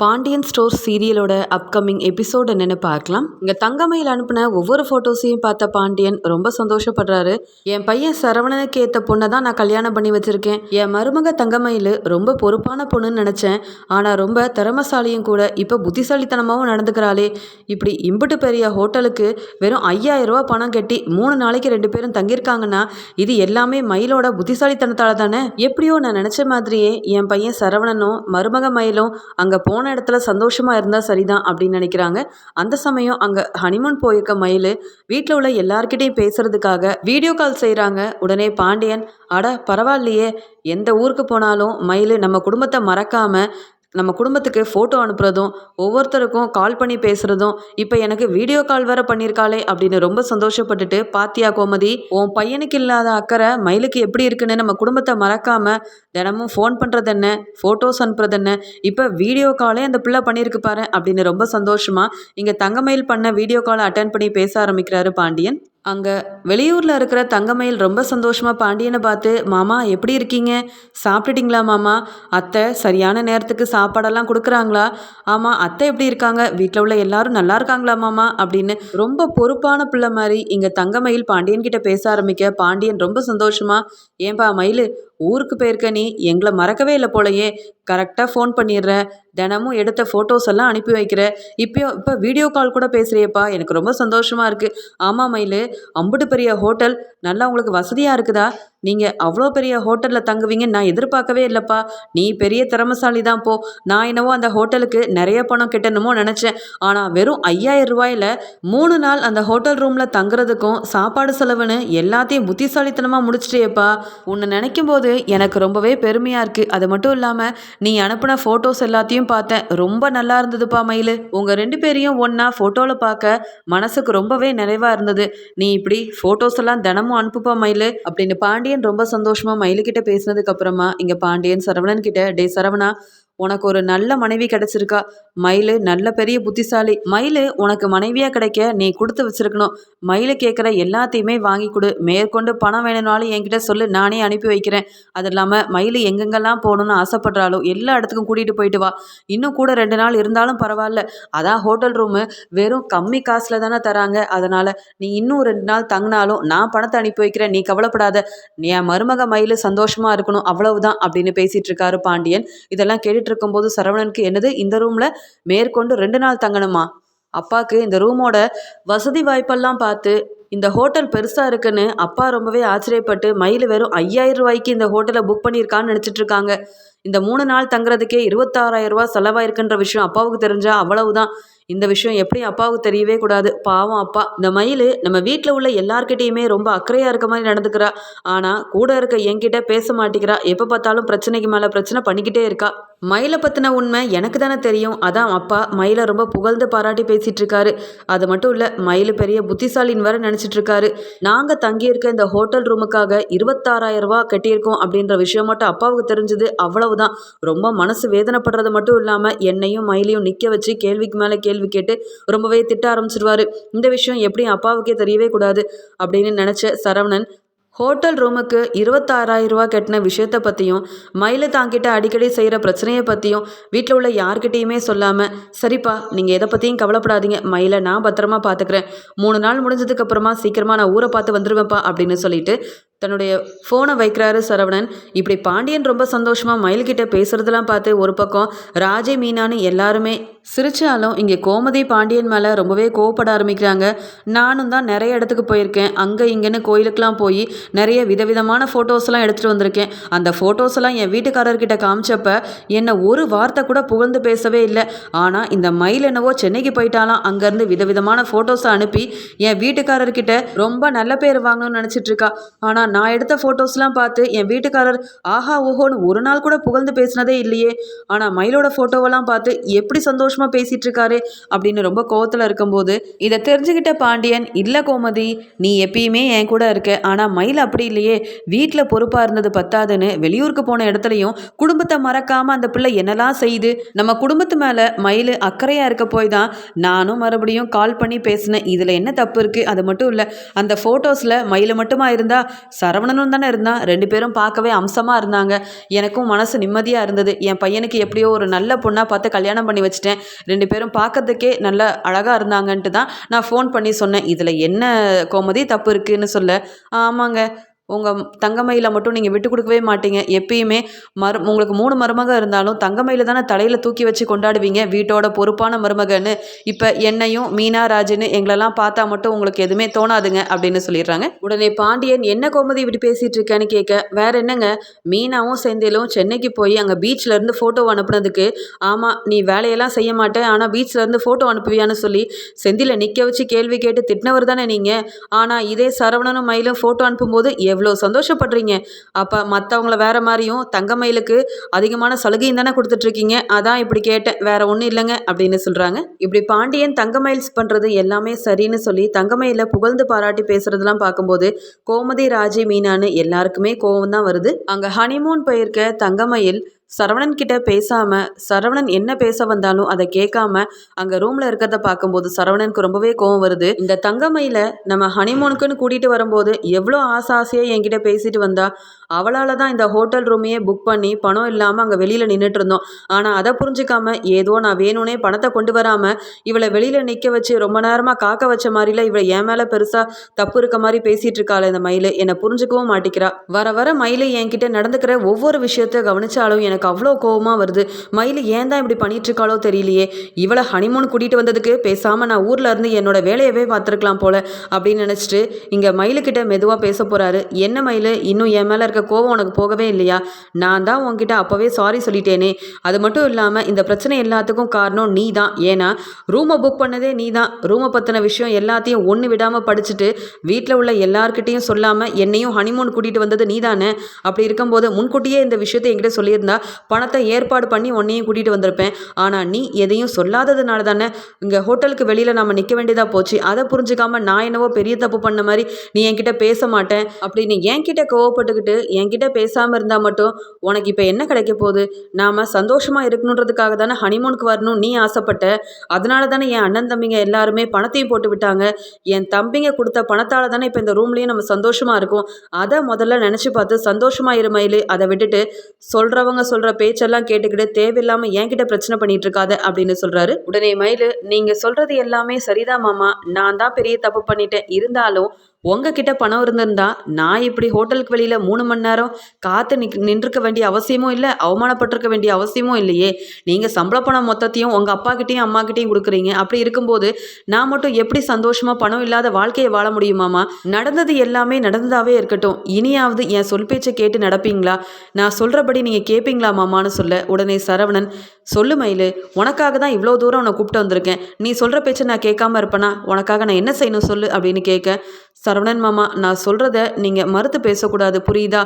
Pandian store சீரியலோட upcoming episode என்னென்னு பார்க்கலாம். இங்கே தங்கமயில் அனுப்பின ஒவ்வொரு ஃபோட்டோஸையும் பார்த்த பாண்டியன் ரொம்ப சந்தோஷப்படுறாரு. என் பையன் சரவணனுக்கு ஏற்ற பொண்ணை தான் நான் கல்யாணம் பண்ணி வச்சிருக்கேன். என் மருமக தங்கமயில் ரொம்ப பொறுப்பான பொண்ணுன்னு நினச்சேன். ஆனால் ரொம்ப திறமசாலியும் கூட இப்போ புத்திசாலித்தனமாகவும் நடந்துக்கிறாளே. இப்படி இம்புட்டு பெரிய ஹோட்டலுக்கு வெறும் ஐயாயிரம் ரூபா பணம் கட்டி மூணு நாளைக்கு ரெண்டு பேரும் தங்கியிருக்காங்கன்னா இது எல்லாமே மயிலோட புத்திசாலித்தனத்தால் தானே? எப்படியோ நான் நினச்ச மாதிரியே என் பையன் சரவணனும் மருமக மயிலும் அங்கே போன இடத்துல சந்தோஷமாக இருந்தால் சரிதான் அப்படின்னு நினைக்கிறாங்க. அந்த சமயம் அங்கே ஹனிமூன் போயிருக்க மயில் வீட்டில் உள்ள எல்லார்கிட்டையும் பேசுறதுக்காக வீடியோ கால் செய்கிறாங்க உடனே பாண்டியன் அட பரவாயில்லையே. எந்த ஊருக்கு போனாலும் மயில் நம்ம குடும்பத்தை மறக்காமல் நம்ம குடும்பத்துக்கு ஃபோட்டோ அனுப்புறதும் ஒவ்வொருத்தருக்கும் கால் பண்ணி பேசுகிறதும் இப்போ எனக்கு வீடியோ கால் வேற பண்ணியிருக்காளே அப்படின்னு ரொம்ப சந்தோஷப்பட்டுட்டு பாத்தியா கோமதி உன் பையனுக்கு இல்லாத அக்கறை மயிலுக்கு எப்படி இருக்குன்னு நம்ம குடும்பத்தை மறக்காமல் தினமும் ஃபோன் பண்ணுறது என்ன ஃபோட்டோஸ் அனுப்புறது என்ன இப்போ வீடியோ காலே அந்த பிள்ளை பண்ணியிருக்கு பாரு அப்படின்னு ரொம்ப சந்தோஷமாக இங்கே தங்கமயில் பண்ண வீடியோ காலை அட்டன் பண்ணி பேச ஆரம்பிக்கிறாரு பாண்டியன். அங்கே வெளியூரில் இருக்கிற தங்கமயில் ரொம்ப சந்தோஷமாக பாண்டியனை பார்த்து மாமா எப்படி இருக்கீங்க? சாப்பிட்டுட்டிங்களா மாமா? அத்தை சரியான நேரத்துக்கு சாப்பாடெல்லாம் கொடுக்குறாங்களா? ஆமாம் அத்தை எப்படி இருக்காங்க? வீட்டில் உள்ள எல்லாரும் நல்லா இருக்காங்களா மாமா? அப்படின்னு ரொம்ப பொறுப்பான பிள்ளை மாதிரி இங்கே தங்கமயில் பாண்டியன்கிட்ட பேச ஆரம்பிக்க பாண்டியன் ரொம்ப சந்தோஷமாக ஏன்பா மயில் ஊருக்கு போயிருக்க நீ. எங்களை மறக்கவே இல்லை போலையே. கரெக்டாக ஃபோன் பண்ணிடுற. தினமும் எடுத்த ஃபோட்டோஸ் எல்லாம் அனுப்பி வைக்கிற. இப்போ இப்போ வீடியோ கால் கூட பேசுகிறியப்பா எனக்கு ரொம்ப சந்தோஷமாக இருக்குது ஆமாம் மயில் அம்புட்டு பெரிய ஹோட்டல் நல்லா உங்களுக்கு வசதியாக இருக்குதா? நீங்கள் அவ்வளோ பெரிய ஹோட்டலில் தங்குவீங்கன்னு நான் எதிர்பார்க்கவே இல்லைப்பா. நீ பெரிய திறமசாலி தான் போ. நான் என்னவோ அந்த ஹோட்டலுக்கு நிறைய பணம் கிட்டணுமோ நினச்சேன். ஆனால் வெறும் ஐயாயிரம் ரூபாயில் மூணு நாள் அந்த ஹோட்டல் ரூமில் தங்குறதுக்கும் சாப்பாடு செலவுன்னு எல்லாத்தையும் புத்திசாலித்தனமாக முடிச்சிட்டேப்பா உன்னை நினைக்கும் போது எனக்கு ரொம்பவே பெருமையாக இருக்குது அது மட்டும் இல்லாமல் நீ அனுப்பின ஃபோட்டோஸ் எல்லாத்தையும் பார்த்தேன். ரொம்ப நல்லா இருந்ததுப்பா மயில். உங்கள் ரெண்டு பேரையும் ஒன்றா ஃபோட்டோவில் பார்க்க மனசுக்கு ரொம்பவே நிறைவாக இருந்தது. நீ இப்படி ஃபோட்டோஸ் எல்லாம் தினமும் அனுப்புப்பா மயில். அப்படின்னு பாண்டி பாண்டியன் ரொம்ப சந்தோஷமாக மயிலுக்கிட்ட பேசினதுக்கு அப்புறமா இங்கே பாண்டியன் சரவணன் கிட்ட டே சரவணா உனக்கு ஒரு நல்ல மனைவி கிடைச்சிருக்கா? மயில் நல்ல பெரிய புத்திசாலி. மயில் உனக்கு மனைவியாக கிடைக்க நீ கொடுத்து வச்சிருக்கணும். மயில் கேட்குற எல்லாத்தையுமே வாங்கி கொடு. மேற்கொண்டு பணம் வேணும்னாலும் என்கிட்ட சொல்லு. நானே அனுப்பி வைக்கிறேன். அது இல்லாமல் மயில் எங்கெங்கெல்லாம் போகணுன்னு ஆசைப்படுறாளோ எல்லா இடத்துக்கும் கூட்டிகிட்டு போயிட்டு வா. இன்னும் கூட ரெண்டு நாள் இருந்தாலும் பரவாயில்ல. அதான் ஹோட்டல் ரூமு. வெறும் கம்மி காசில் தானே தராங்க. அதனால் நீ இன்னும் ரெண்டு நாள் தங்கினாலும் நான் பணத்தை அனுப்பி வைக்கிறேன். நீ கவலைப்படாத. என் மருமக மயில் சந்தோஷமாக இருக்கணும். அவ்வளவுதான் அப்படின்னு பேசிகிட்டு இருக்காரு பாண்டியன். இதெல்லாம் கேட்டுட்டு இருக்கும்போது சரவணனுக்கு என்னது? இந்த ரூமில் மேற்கொண்டு ரெண்டு நாள் தங்கணுமா? அப்பாவுக்கு இந்த ரூமோட வசதி வாய்ப்பெல்லாம் பார்த்து இந்த ஹோட்டல் பெருசாக இருக்குன்னு அப்பா ரொம்பவே ஆச்சரியப்பட்டு மயில் வெறும் ஐயாயிரம் ரூபாய்க்கு இந்த ஹோட்டலை புக் பண்ணியிருக்கான்னு நினச்சிட்டு இருக்காங்க இந்த மூணு நாள் தங்குறதுக்கே இருபத்தாறாயிரம் ரூபா செலவாயிருக்குன்ற விஷயம் அப்பாவுக்கு தெரிஞ்சா அவ்வளவுதான். இந்த விஷயம் எப்படி அப்பாவுக்கு தெரியவே கூடாது. பாவம் அப்பா. இந்த மயில் நம்ம வீட்டில் உள்ள எல்லார்கிட்டேயுமே ரொம்ப அக்கறையாக இருக்க மாதிரி நடந்துக்கிறா. ஆனால் கூட இருக்க என்கிட்ட பேச மாட்டேங்கிறா. எப்போ பார்த்தாலும் பிரச்சனைக்கு மேலே பிரச்சனை பண்ணிக்கிட்டே இருக்கா. மயிலை பற்றின உண்மை எனக்கு தானே தெரியும். அதான் அப்பா மயிலை ரொம்ப புகழ்ந்து பாராட்டி பேசிகிட்டு இருக்காரு அது மட்டும் இல்லை மயில் பெரிய புத்திசாலின்னு வேற நினச்சி இருக்காரு நாங்கள் தங்கியிருக்க இந்த ஹோட்டல் ரூமுக்காக இருபத்தாறாயிரம் ரூபா கட்டியிருக்கோம் அப்படின்ற விஷயம் மட்டும் அப்பாவுக்கு தெரிஞ்சது. அவ்வளவுதான். ரொம்ப மனசு வேதனைப்படுறது மட்டும் இல்லாமல் என்னையும் மயிலையும் நிற்க வச்சு கேள்விக்கு மேலே கேள்வி கேட்டு ரொம்பவே திட்ட ஆரம்பிச்சிருவாரு. இந்த விஷயம் எப்படியும் அப்பாவுக்கே தெரியவே கூடாது அப்படின்னு நினச்ச சரவணன் ஹோட்டல் ரூமுக்கு இருபத்தாறாயிரம் ரூபா கட்டின விஷயத்தை பற்றியும் மயில தாங்கிட்ட அடிக்கடி செய்கிற பிரச்சனையை பற்றியும் வீட்டில் உள்ள யார்கிட்டேயுமே சொல்லாமல் சரிப்பா நீங்கள் எதை பற்றியும் கவலைப்படாதீங்க மயிலை நான் பத்திரமா பார்த்துக்கிறேன் மூணு நாள் முடிஞ்சதுக்கப்புறமா சீக்கிரமாக நான் ஊரை பார்த்து வந்துடுவேன்ப்பா அப்படின்னு சொல்லிட்டு தன்னுடைய ஃபோனை வைக்கிறாரு சரவணன். இப்படி பாண்டியன் ரொம்ப சந்தோஷமாக மயில்கிட்ட பேசுகிறதெல்லாம் பார்த்து ஒரு பக்கம் ராஜே மீனான்னு எல்லாருமே சிரிச்சாலும் இங்கே கோமதி பாண்டியன் மேலே ரொம்பவே கோவப்பட ஆரம்பிக்கிறாங்க. நானும் தான் நிறைய இடத்துக்கு போயிருக்கேன். அங்கே இங்கேன்னு கோயிலுக்கெலாம் போய் நிறைய விதவிதமான ஃபோட்டோஸ்லாம் எடுத்துகிட்டு வந்திருக்கேன். அந்த ஃபோட்டோஸ் எல்லாம் என் வீட்டுக்காரர்கிட்ட காமிச்சப்ப என்னை ஒரு வார்த்தை கூட புகழ்ந்து பேசவே இல்லை. ஆனால் இந்த மயில் என்னவோ சென்னைக்கு போயிட்டாலாம் அங்கேருந்து விதவிதமான ஃபோட்டோஸை அனுப்பி என் வீட்டுக்காரர்கிட்ட ரொம்ப நல்ல பேர் வாங்கணும்னு நினச்சிட்ருக்கா ஆனால் நான் எடுத்த ஃபோட்டோஸ்லாம் பார்த்து என் வீட்டுக்காரர் ஆஹா ஓஹோன்னு ஒரு நாள் கூட புகழ்ந்து பேசினதே இல்லையே. ஆனால் மயிலோட ஃபோட்டோவெல்லாம் பார்த்து எப்படி சந்தோஷமாக பேசிகிட்டு இருக்காரு? அப்படின்னு ரொம்ப கோவத்தில் இருக்கும்போது இதை தெரிஞ்சுக்கிட்ட பாண்டியன் இல்லை கோமதி நீ எப்பயுமே என் கூட இருக்க. ஆனால் மயில் அப்படி இல்லையே. வீட்டில் பொறுப்பாக இருந்தது பத்தாதுன்னு வெளியூருக்கு போன இடத்துலையும் குடும்பத்தை மறக்காமல் அந்த பிள்ளை என்னெல்லாம் செய்யுது நம்ம குடும்பத்து மேலே மயில் அக்கறையாக இருக்க போய் தான் நானும் மறுபடியும் கால் பண்ணி பேசினேன். இதில் என்ன தப்பு இருக்குது அது மட்டும் இல்லை அந்த ஃபோட்டோஸில் மயில் மட்டுமா இருந்தால் சரவணனும் தானே இருந்தான். ரெண்டு பேரும் பார்க்கவே அம்சமாக இருந்தாங்க. எனக்கும் மனசு நிம்மதியாக இருந்தது. என் பையனுக்கு எப்படியோ ஒரு நல்ல பொண்ணாக பார்த்து கல்யாணம் பண்ணி வச்சிட்டேன். ரெண்டு பேரும் பார்க்கறதுக்கே நல்ல அழகாக இருந்தாங்கன்ட்டு தான் நான் ஃபோன் பண்ணி சொன்னேன். இதில் என்ன கோமதி தப்பு இருக்குன்னு சொல்ல. ஆமாங்க. உங்கள் தங்கமயில மட்டும் நீங்கள் விட்டு கொடுக்கவே மாட்டீங்க. எப்பயுமே மரு உங்களுக்கு மூணு மருமக இருந்தாலும் தங்கமயில தானே தலையில் தூக்கி வச்சு கொண்டாடுவீங்க. வீட்டோட பொறுப்பான மருமகன்னு. இப்போ என்னையும் மீனா ராஜுன்னு எங்களெல்லாம் பார்த்தா மட்டும் உங்களுக்கு எதுவுமே தோணாதுங்க அப்படின்னு சொல்லிடுறாங்க. உடனே பாண்டியன் என்ன கோமதி இப்படி பேசிகிட்டு இருக்கேன்னு கேட்க வேற என்னங்க? மீனாவும் செந்திலும் சென்னைக்கு போய் அங்கே பீச்சில் இருந்து ஃபோட்டோ அனுப்புனதுக்கு ஆமாம் நீ வேலையெல்லாம் செய்ய மாட்டேன். ஆனால் பீச்சில் இருந்து ஃபோட்டோ அனுப்புவியான்னு சொல்லி செந்தில நிற்க வச்சு கேள்வி கேட்டு திட்டினவர் தானே நீங்கள் ஆனால் இதே சரவணனும் மயிலும் ஃபோட்டோ அனுப்பும்போது எவ் எவ்வளோ சந்தோஷப்படுறீங்க. அப்போ மற்றவங்கள வேறு மாதிரியும் தங்கமயிலுக்கு அதிகமான சலுகையும் தானே கொடுத்துட்ருக்கீங்க. அதான் இப்படி கேட்டேன். வேறு ஒன்றும் இல்லைங்க அப்படின்னு சொல்கிறாங்க இப்படி பாண்டியன் தங்கமயில்ஸ் பண்ணுறது எல்லாமே சரின்னு சொல்லி தங்கமயில புகழ்ந்து பாராட்டி பேசுறதெல்லாம் பார்க்கும்போது கோமதி ராஜி மீனான்னு எல்லாருக்குமே கோவம் தான் வருது. அங்கே ஹனிமூன் போயிருக்க தங்கமயில் சரவணன் கிட்ட பேசாம சரவணன் என்ன பேச வந்தாலும் அதை கேட்காம அங்க ரூம்ல இருக்கிறத பார்க்கும்போது சரவணனுக்கு ரொம்பவே கோவம் வருது. இந்த தங்கமயில நம்ம ஹனிமூனுக்குன்னு கூட்டிட்டு வரும்போது எவ்வளோ ஆசை ஆசையா என்கிட்ட பேசிட்டு வந்தா அவளால தான் இந்த ஹோட்டல் ரூமையே புக் பண்ணி பணம் இல்லாமல் அங்கே வெளியில் நின்றுட்டு இருந்தோம். ஆனால் அதை புரிஞ்சுக்காம ஏதோ நான் வேணும்னே பணத்தை கொண்டு வராமல் இவளை வெளியில் நிற்க வச்சு ரொம்ப நேரமாக காக்க வச்ச மாதிரில இவளை என் மேலே பெருசாக தப்பு இருக்க மாதிரி பேசிகிட்டு இருக்காள் இந்த மயில். என்னை புரிஞ்சுக்கவும் மாட்டிக்கிறா. வர வர மயில் என்கிட்ட நடந்துக்கிற ஒவ்வொரு விஷயத்த கவனிச்சாலும் எனக்கு அவ்வளோ கோவமாக வருது. மயில் ஏன் தான் இப்படி பண்ணிட்டு இருக்காளோ தெரியலையே. இவளை ஹனிமூன் கூட்டிகிட்டு வந்ததுக்கு பேசாமல் நான் ஊரில் இருந்து என்னோட வேலையவே பார்த்துருக்கலாம் போல அப்படின்னு நினச்சிட்டு இங்கே மயிலுக்கிட்ட மெதுவாக பேச போகிறாரு என்ன மயில்? இன்னும் என் மேலே இருக்க கோவம் உனக்கு போகவே இல்லையா? நான் தான் உங்ககிட்ட அப்போவே சாரி சொல்லிட்டேனே. அது மட்டும் இல்லாமல் இந்த பிரச்சனை எல்லாத்துக்கும் காரணம் நீ தான் ஏன்னா ரூமை புக் பண்ணதே நீ தான் ரூமை பற்றின விஷயம் எல்லாத்தையும் ஒன்று விடாமல் படிச்சுட்டு வீட்டில் உள்ள எல்லார்கிட்டேயும் சொல்லாமல் என்னையும் ஹனிமூன் கூட்டிகிட்டு வந்தது நீ தானே அப்படி இருக்கும்போது முன்கூட்டியே இந்த விஷயத்தை என்கிட்ட சொல்லியிருந்தா பணத்தை ஏற்பாடு பண்ணி உன்னையும் கூட்டிகிட்டு வந்திருப்பேன். ஆனால் நீ எதையும் சொல்லாததுனால தானே இங்கே ஹோட்டலுக்கு வெளியில் நம்ம நிற்க வேண்டியதாக போச்சு. அதை புரிஞ்சுக்காமல் நான் என்னவோ பெரிய தப்பு பண்ண மாதிரி நீ என்கிட்ட பேச மாட்டேன். அப்படின்னு என்கிட்ட கோவப்பட்டுக்கிட்டு என்கிட்ட பேசாமல் இருந்தால் மட்டும் உனக்கு இப்போ என்ன கிடைக்க போகுது? நாம் சந்தோஷமாக இருக்கணுன்றதுக்காக தானே ஹனிமூனுக்கு வரணும் நீ ஆசைப்பட்ட. அதனால தானே என் அண்ணன் தம்பிங்க எல்லாருமே பணத்தையும் போட்டு விட்டாங்க. என் தம்பிங்க கொடுத்த பணத்தால் தானே இப்போ இந்த ரூம்லேயும் நம்ம சந்தோஷமாக இருக்கும். அதை முதல்ல நினச்சி பார்த்து சந்தோஷமாக இருமையில் அதை விட்டுட்டு சொல்கிறவங்க சொல்கிற பேச்செல்லாம் கேட்டுக்கிட்டு தேவையில்லாமல் என்கிட்ட பிரச்சனை பண்ணிட்டு இருக்காத அப்படின்னு சொல்கிறாரு உடனே மயில் நீங்கள் சொல்கிறது எல்லாமே சரிதான் மாமா. நான் தான் பெரிய தப்பு பண்ணிட்டேன். இருந்தாலும் உங்ககிட்ட பணம் இருந்திருந்தா நான் இப்படி ஹோட்டலுக்கு வெளியில் மூணு மணி நேரம் காத்து நிக் நின்றுக்க வேண்டிய அவசியமும் இல்லை அவமானப்பட்டிருக்க வேண்டிய அவசியமும் இல்லையே. நீங்கள் சம்பள பணம் மொத்தத்தையும் உங்கள் அப்பாக்கிட்டேயும் அம்மாக்கிட்டேயும் கொடுக்குறீங்க. அப்படி இருக்கும்போது நான் மட்டும் எப்படி சந்தோஷமாக பணம் இல்லாத வாழ்க்கையை வாழ முடியுமாமா? நடந்தது எல்லாமே நடந்ததாகவே இருக்கட்டும். இனியாவது என் சொல் பேச்சை கேட்டு நடப்பீங்களா? நான் சொல்கிறபடி நீங்கள் கேட்பீங்களா மாமான்னு சொல்ல உடனே சரவணன் சொல்லு மயிலு உனக்காக தான் இவ்வளோ தூரம் உன்னை கூப்பிட்டு வந்திருக்கேன். நீ சொல்கிற பேச்சை நான் கேட்காம இருப்பேனா? உனக்காக நான் என்ன செய்யணும் சொல்லு? அப்படின்னு கேட்க சரவணன் மாமா நான் சொல்கிறத நீங்கள் மறுத்து பேசக்கூடாது புரியுதா?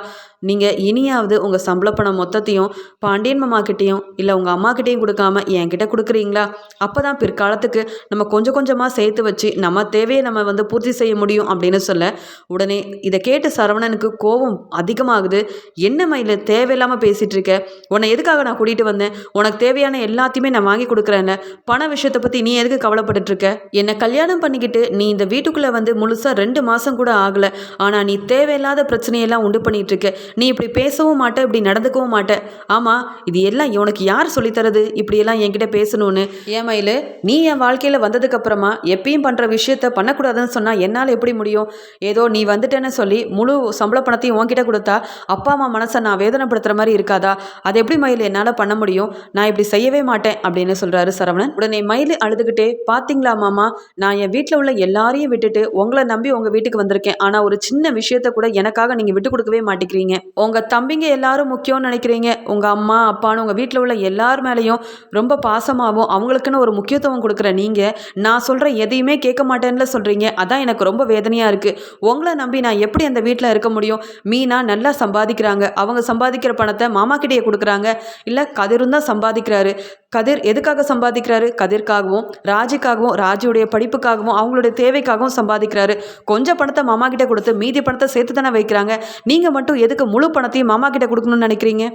நீங்கள் இனியாவது உங்கள் சம்பள பணம் மொத்தத்தையும் பாண்டியன் மாமா கிட்டேயும் இல்லை உங்கள் அம்மா கிட்டேயும் கொடுக்காம என்கிட்ட கொடுக்குறீங்களா? அப்போ தான் பிற்காலத்துக்கு நம்ம கொஞ்சம் கொஞ்சமாக சேர்த்து வச்சு நம்ம தேவையை நம்ம வந்து பூர்த்தி செய்ய முடியும் அப்படின்னு சொல்ல உடனே இதை கேட்டு சரவணனுக்கு கோபம் அதிகமாகுது. என்ன மயில் தேவையில்லாமல் பேசிகிட்டு இருக்க? உன்னை எதுக்காக நான் கூட்டிகிட்டு வந்தேன்? உனக்கு தேவையான எல்லாத்தையுமே நான் வாங்கி கொடுக்குறேன்ல. பண விஷயத்தை பற்றி நீ எதுக்கு கவலைப்பட்டுட்டிருக்க என்னை கல்யாணம் பண்ணிக்கிட்டு நீ இந்த வீட்டுக்குள்ளே வந்து முழுசாக ரெண்டு மாதம் கூட ஆகலை. ஆனால் நீ தேவையில்லாத பிரச்சனையெல்லாம் உண்டு பண்ணிட்டு இருக்க நீ இப்படி பேசவும் மாட்ட இப்படி நடந்துக்கவும் மாட்ட. ஆமாம் இது எல்லாம் உனக்கு யார் சொல்லித்தரது இப்படியெல்லாம் என்கிட்ட பேசணும்னு. ஏன் மயில்? நீ என் வாழ்க்கையில் வந்ததுக்கப்புறமா எப்பயும் பண்ணுற விஷயத்த பண்ணக்கூடாதுன்னு சொன்னால் என்னால் எப்படி முடியும்? ஏதோ நீ வந்துட்டேன்னு சொல்லி முழு சம்பள பணத்தையும் உன்கிட்ட கொடுத்தா அப்பா அம்மா மனசை நான் வேதனைப்படுத்துகிற மாதிரி இருக்காதா? அது எப்படி மயில் என்னால் பண்ண முடியும்? நான் இப்படி செய்யவே மாட்டேன் அப்படின்னு சொல்கிறாரு சரவணன். உடனே மயில் அழுதுகிட்டே பார்த்தீங்களா மாமா? நான் என் வீட்டில் உள்ள எல்லாரையும் விட்டுட்டு உங்களை நம்பி உங்கள் வீட்டுக்கு வந்திருக்கேன். ஆனால் ஒரு சின்ன விஷயத்த கூட எனக்காக நீங்கள் விட்டு கொடுக்கவே மாட்டேங்கிறீங்க. உங்கள் தம்பிங்க எல்லாரும் முக்கியம்னு நினைக்கிறீங்க. உங்கள் அம்மா அப்பான்னு உங்கள் வீட்டில் உள்ள எல்லார் மேலேயும் ரொம்ப பாசமாகவும் அவங்களுக்குன்னு ஒரு முக்கியத்துவம் கொடுக்குற நீங்கள் நான் சொல்கிற எதையுமே கேட்க மாட்டேன்ல சொல்கிறீங்க அதான் எனக்கு ரொம்ப வேதனையாக இருக்குது உங்களை நம்பி நான் எப்படி அந்த வீட்டில் இருக்க முடியும்? மீனா நல்லா சம்பாதிக்கிறாங்க. அவங்க சம்பாதிக்கிற பணத்தை மாமா கிட்டேயே கொடுக்குறாங்க. இல்லை கதிரும் தான் சம்பாதிக்கிறாரு. கதிர் எதுக்காக சம்பாதிக்கிறாரு? கதிர்க்காகவும் ராஜிக்காகவும் ராஜியுடைய படிப்புக்காகவும் அவங்களுடைய தேவைக்காகவும் சம்பாதிக்கிறாரு. கொஞ்சம் பணத்தை மாமா கிட்ட கொடுத்து மீதி பணத்தை சேர்த்து தானே வைக்கிறாங்க. நீங்கள் மட்டும் எதுக்கு முழு பணத்தையும் மாமா கிட்ட கொடுக்கணும்னு நினைக்கிறீங்க?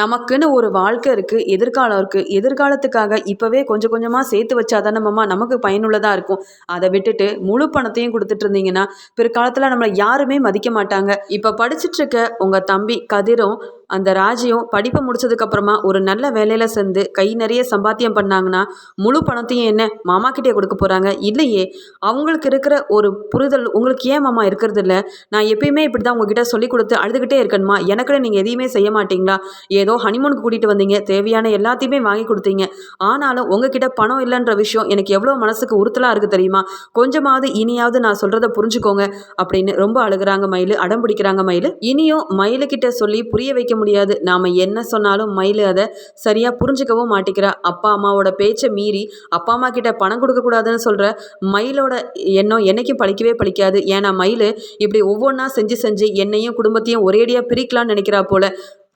நமக்குன்னு ஒரு வாழ்க்கை இருக்குது எதிர்காலம் இருக்குது எதிர்காலத்துக்காக இப்போவே கொஞ்சம் கொஞ்சமாக சேர்த்து வச்சாதானே மாமா நமக்கு பயனுள்ளதாக இருக்கும். அதை விட்டுட்டு முழு பணத்தையும் கொடுத்துட்டு இருந்தீங்கன்னா பிற்காலத்தில் நம்மளை யாருமே மதிக்க மாட்டாங்க. இப்போ படிச்சுட்டு இருக்க உங்கள் தம்பி கதிரும் அந்த ராஜியும் படிப்பை முடிச்சதுக்கப்புறமா ஒரு நல்ல வேலையில் சேர்ந்து கை நிறைய சம்பாத்தியம் பண்ணாங்கன்னா முழு பணத்தையும் என்ன மாமா கிட்டே கொடுக்க போகிறாங்க இல்லையே. அவங்களுக்கு இருக்கிற ஒரு புரிதல் உங்களுக்கு ஏன் மாமா இருக்கிறது இல்லை? நான் எப்பயுமே இப்படி தான் உங்ககிட்ட சொல்லி கொடுத்து அழுதுகிட்டே இருக்கணுமா எனக்குன்னு நீங்கள் எதையுமே செய்ய மாட்டீங்களா? ஏதோ ஹனிமூனுக்கு கூட்டிகிட்டு வந்தீங்க. தேவையான எல்லாத்தையுமே வாங்கி கொடுத்தீங்க. ஆனாலும் உங்ககிட்ட பணம் இல்லைன்ற விஷயம் எனக்கு எவ்வளோ மனசுக்கு உறுத்தலாக இருக்குது தெரியுமா? கொஞ்சமாவது இனியாவது நான் சொல்கிறத புரிஞ்சுக்கோங்க அப்படின்னு ரொம்ப அழுகுறாங்க மயில் அடம் பிடிக்கிறாங்க மயில். இனியும் மயிலுக்கிட்ட சொல்லி புரிய வைக்க முடியாது. நாம் என்ன சொன்னாலும் மயில் அதை சரியாக புரிஞ்சுக்கவும் மாட்டேங்கிறா அப்பா அம்மாவோட பேச்சை மீறி அப்பா அம்மா கிட்ட பணம் கொடுக்கக்கூடாதுன்னு சொல்கிற மயிலோட எண்ணம் என்னைக்கும் பழிக்கவே பழிக்காது. ஏன்னா மயில் இப்படி ஒவ்வொன்றா செஞ்சு செஞ்சு என்னையும் குடும்பத்தையும் ஒரேடியாக பிரிக்கலாம்னு நினைக்கிறா போல.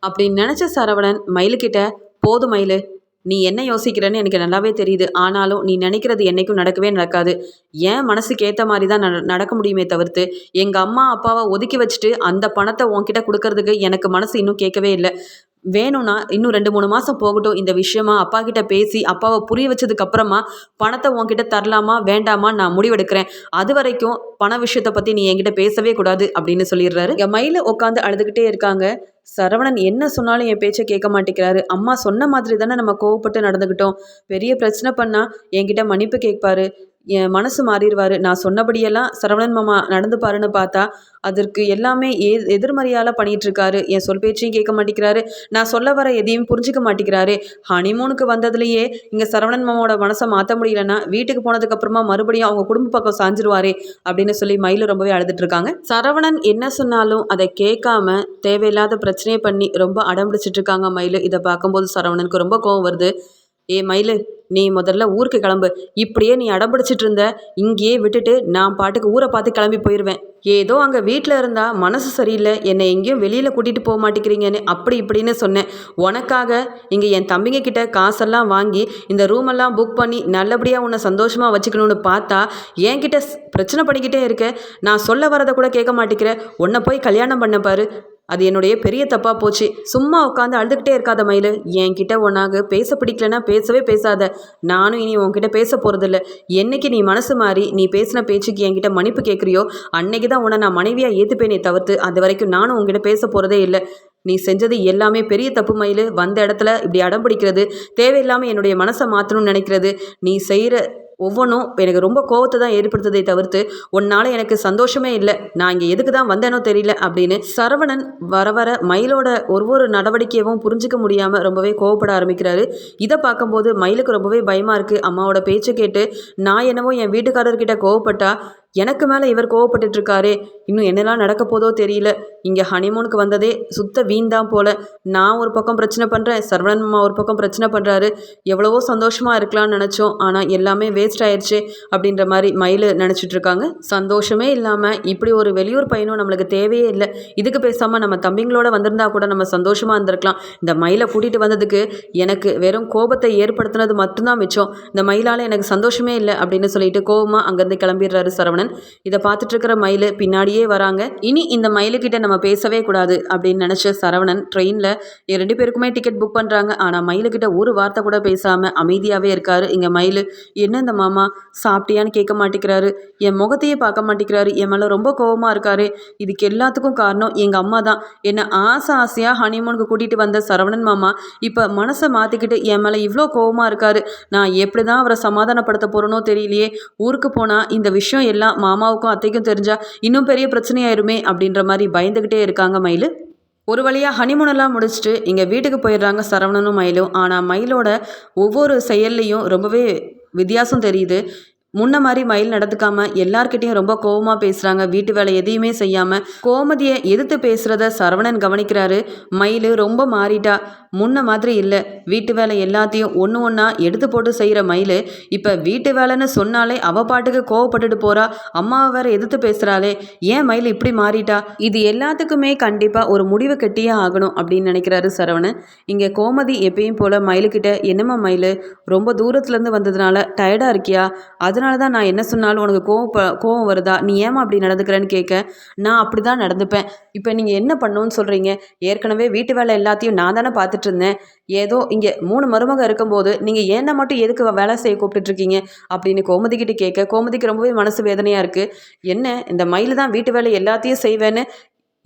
அப்படின்னு நினச்ச சரவணன் மயிலுக்கிட்ட போதும் மயில் நீ என்ன யோசிக்கிறன்னு எனக்கு நல்லாவே தெரியுது. ஆனாலும் நீ நினைக்கிறது என்னைக்கும் நடக்கவே நடக்காது. ஏன் மனசுக்கு ஏற்ற மாதிரி தான் நட நடக்க முடியுமே தவிர்த்து எங்கள் அம்மா அப்பாவை ஒதுக்கி வச்சுட்டு அந்த பணத்தை உன்கிட்ட கொடுக்கறதுக்கு எனக்கு மனசு இன்னும் கேட்கவே இல்லை. வேணும்னா இன்னும் ரெண்டு மூணு மாதம் போகட்டும் இந்த விஷயமா. அப்பா கிட்ட பேசி அப்பாவை புரிய வச்சதுக்கப்புறமா பணத்தை உன்கிட்ட தரலாமா வேண்டாமா நான் முடிவெடுக்கிறேன். அது வரைக்கும் பண விஷயத்தை பற்றி நீ என்கிட்ட பேசவே கூடாது அப்படின்னு சொல்லிடுறாரு. என் மயில உட்காந்து அழுதுகிட்டே இருக்காங்க. சரவணன் என்ன சொன்னாலும் என் பேச்சை கேட்க மாட்டேங்கிறாரு. அம்மா சொன்ன மாதிரி தானே நம்ம கோவப்பட்டு நடந்துக்கிட்டோம் பெரிய பிரச்சனை பண்ணால் என்கிட்ட மன்னிப்பு கேட்பாரு. என் மனசு மாறிடுவார். நான் சொன்னபடியெல்லாம் சரவணன் மாமா நடந்துப்பாருன்னு பார்த்தா அதற்கு எல்லாமே எ எதிர்மறையால் பண்ணிகிட்ருக்காரு என் சொல் பேச்சையும் கேட்க மாட்டேங்கிறாரு. நான் சொல்ல வர எதையும் புரிஞ்சிக்க மாட்டேங்கிறாரு. ஹனிமூனுக்கு வந்ததுலேயே இங்கே சரவணன் மாமாவோட மனசை மாற்ற முடியலன்னா வீட்டுக்கு போனதுக்கப்புறமா மறுபடியும் அவங்க குடும்ப பக்கம் சாஞ்சிருவாரே அப்படின்னு சொல்லி மயில் ரொம்பவே அழுதுட்ருக்காங்க சரவணன் என்ன சொன்னாலும் அதை கேட்காம தேவையில்லாத பிரச்சனையை பண்ணி ரொம்ப அடம்பிடிச்சிட்ருக்காங்க மயில். இதை பார்க்கும்போது சரவணனுக்கு ரொம்ப கோவம் வருது. ஏ மயிலு நீ முதல்ல ஊருக்கு கிளம்பு. இப்படியே நீ அடம்பிடிச்சிட்டு இருந்த இங்கேயே விட்டுட்டு நான் பாட்டுக்கு ஊரை பார்த்து கிளம்பி போயிடுவேன் ஏதோ அங்கே வீட்டில் இருந்தால் மனசு சரியில்லை என்னை எங்கேயும் வெளியில் கூட்டிகிட்டு போக மாட்டேங்கிறீங்கன்னு அப்படி இப்படின்னு சொன்னேன். உனக்காக இங்கே என் தம்பிங்க கிட்ட காசெல்லாம் வாங்கி இந்த ரூமெல்லாம் புக் பண்ணி நல்லபடியாக உன்னை சந்தோஷமாக வச்சுக்கணும்னு பார்த்தா என்கிட்ட பிரச்சனை பண்ணிக்கிட்டே இருக்க. நான் சொல்ல வரதை கூட கேட்க மாட்டேங்கிற. உன்னை போய் கல்யாணம் பண்ண பாரு. அது என்னுடைய பெரிய தப்பாக போச்சு. சும்மா உட்காந்து அழுதுகிட்டே இருக்காத மயில். என்கிட்ட ஒன்றாக பேச பிடிக்கலன்னா பேசவே பேசாத. நானும் இனி உன்கிட்ட பேச போகிறதில்ல என்னைக்கு நீ மனசு மாறி நீ பேசின பேச்சுக்கு என்கிட்ட மன்னிப்பு கேட்குறியோ அன்னைக்கு தான் உன்னை நான் மனைவியாக ஏற்றுப்பேனே தவிர்த்து அது வரைக்கும் நானும் உங்ககிட்ட பேச போகிறதே இல்லை. நீ செஞ்சது எல்லாமே பெரிய தப்பு மயில். வந்த இடத்துல இப்படி அடம் பிடிக்கிறது தேவையில்லாமல் என்னுடைய மனசை மாற்றணும்னு நினைக்கிறது. நீ செய்கிற ஒவ்வொன்றும் எனக்கு ரொம்ப கோவத்தை தான் ஏற்படுத்ததை தவிர்த்து உன்னால் எனக்கு சந்தோஷமே இல்லை. நான் இங்கே எதுக்கு தான் வந்தேனோ தெரியல அப்படின்னு சரவணன் வர வர மயிலோட ஒரு ஒரு நடவடிக்கையவும் புரிஞ்சிக்க முடியாமல் ரொம்பவே கோவப்பட ஆரம்பிக்கிறாரு. இதை பார்க்கும்போது மயிலுக்கு ரொம்பவே பயமாக இருக்குது அம்மாவோட பேச்சு கேட்டு நான் என்னவோ என் வீட்டுக்காரர்கிட்ட கோவப்பட்டா எனக்கு மேலே இவர் கோவப்பட்டுட்ருக்காரு இன்னும் என்னெல்லாம் நடக்க போதோ தெரியல. இங்கே ஹனிமூனுக்கு வந்ததே சுத்த வீண் தான் போல. நான் ஒரு பக்கம் பிரச்சனை பண்ணுறேன் சரவணன் மாமா ஒரு பக்கம் பிரச்சனை பண்ணுறாரு எவ்வளவோ சந்தோஷமாக இருக்கலாம்னு நினச்சோம். ஆனால் எல்லாமே வேஸ்ட் ஆயிடுச்சு அப்படின்ற மாதிரி மயில் நினச்சிட்டு இருக்காங்க. சந்தோஷமே இல்லாமல் இப்படி ஒரு வெளியூர் பையனும் நம்மளுக்கு தேவையே இல்லை. இதுக்கு பேசாமல் நம்ம தம்பிங்களோட வந்திருந்தா கூட நம்ம சந்தோஷமாக இருந்திருக்கலாம். இந்த மயிலை கூட்டிகிட்டு வந்ததுக்கு எனக்கு வெறும் கோபத்தை ஏற்படுத்தினது மட்டும்தான் மிச்சம். இந்த மயிலால் எனக்கு சந்தோஷமே இல்லை அப்படின்னு சொல்லிட்டு கோபமாக அங்கேருந்து கிளம்பிடுறாரு சரவணன். இதை பார்த்துட்டு இருக்கிற மயில் வெளியே வராங்க. இனி இந்த மயிலுக்கிட்ட நம்ம பேசவே கூடாது அப்படின்னு நினச்ச சரவணன் ட்ரெயினில் ரெண்டு பேருக்குமே டிக்கெட் புக் பண்ணுறாங்க ஆனால் மயிலுக்கிட்ட ஒரு வார்த்தை கூட பேசாமல் அமைதியாகவே இருக்காரு. இங்கே மயில் என்ன இந்த மாமா? சாப்பிட்டியான்னு கேட்க மாட்டேங்கிறாரு. என் முகத்தையே பார்க்க மாட்டேங்கிறாரு. என் மேலே ரொம்ப கோபமாக இருக்காரு. இதுக்கு எல்லாத்துக்கும் காரணம் எங்கள் அம்மா தான். என்னை ஆசை ஆசையாக ஹனிமூனுக்கு கூட்டிகிட்டு வந்த சரவணன் மாமா இப்போ மனசை மாற்றிக்கிட்டு என் மேலே இவ்வளோ கோபமாக இருக்காரு. நான் எப்படி தான் அவரை சமாதானப்படுத்த போகிறனோ தெரியலையே. ஊருக்கு போனால் இந்த விஷயம் எல்லாம் மாமாவுக்கும் அத்தைக்கும் தெரிஞ்சால் இன்னும் பெரிய பிரச்சனையாயிருமே அப்படின்ற மாதிரி பயந்துக்கிட்டே இருக்காங்க மயில். ஒரு வழியாக ஹனிமூனெல்லாம் முடிச்சுட்டு இங்கே வீட்டுக்கு போயிடுறாங்க சரவணனும் மயிலும். ஆனால் மயிலோட ஒவ்வொரு செயல்லையும் ரொம்பவே வித்தியாசம் தெரியுது. முன்ன மாதிரி மயில் நடந்துக்காம எல்லார்கிட்டையும் ரொம்ப கோவமாக பேசுகிறாங்க வீட்டு வேலை எதையுமே செய்யாமல் கோமதியை எதிர்த்து பேசுகிறத சரவணன் கவனிக்கிறாரு. மயில் ரொம்ப மாறிட்டா. முன்ன மாதிரி இல்லை. வீட்டு வேலை எல்லாத்தையும் ஒன்று ஒன்றா எடுத்து போட்டு செய்கிற மயில் இப்போ வீட்டு வேலைன்னு சொன்னாலே அவ பாட்டுக்கு கோவப்பட்டுட்டு போகிறா அம்மாவை வேற எதிர்த்து பேசுகிறாளே ஏன் மயில் இப்படி மாறிட்டா? இது எல்லாத்துக்குமே கண்டிப்பாக ஒரு முடிவு கட்டியே ஆகணும் அப்படின்னு நினைக்கிறாரு சரவணன். இங்கே கோமதி எப்பயும் போல் மயிலுக்கிட்ட என்னம்மா மயில் ரொம்ப தூரத்துலேருந்து வந்ததுனால டயர்டாக இருக்கியா? அதனால அதனால தான் நான் என்ன சொன்னாலும் உனக்கு கோவம் கோவம் வருதா? நீ ஏமா அப்படி நடந்துக்கிறேன்னு கேட்க நான் அப்படி தான் நடந்துப்பேன். இப்போ நீங்கள் என்ன பண்ணணும்னு சொல்கிறீங்க ஏற்கனவே வீட்டு வேலை எல்லாத்தையும் நான் தானே பார்த்துட்டு இருந்தேன். ஏதோ இங்கே மூணு மருமக இருக்கும்போது நீங்கள் என்ன மட்டும் எதுக்கு வேலை செய்ய கூப்பிட்டுட்ருக்கீங்க? அப்படின்னு கோமதிக்கிட்ட கேட்க கோமதிக்கு ரொம்பவே மனசு வேதனையாக இருக்குது என்ன இந்த மயில் தான் வீட்டு வேலை எல்லாத்தையும் செய்வேன்னு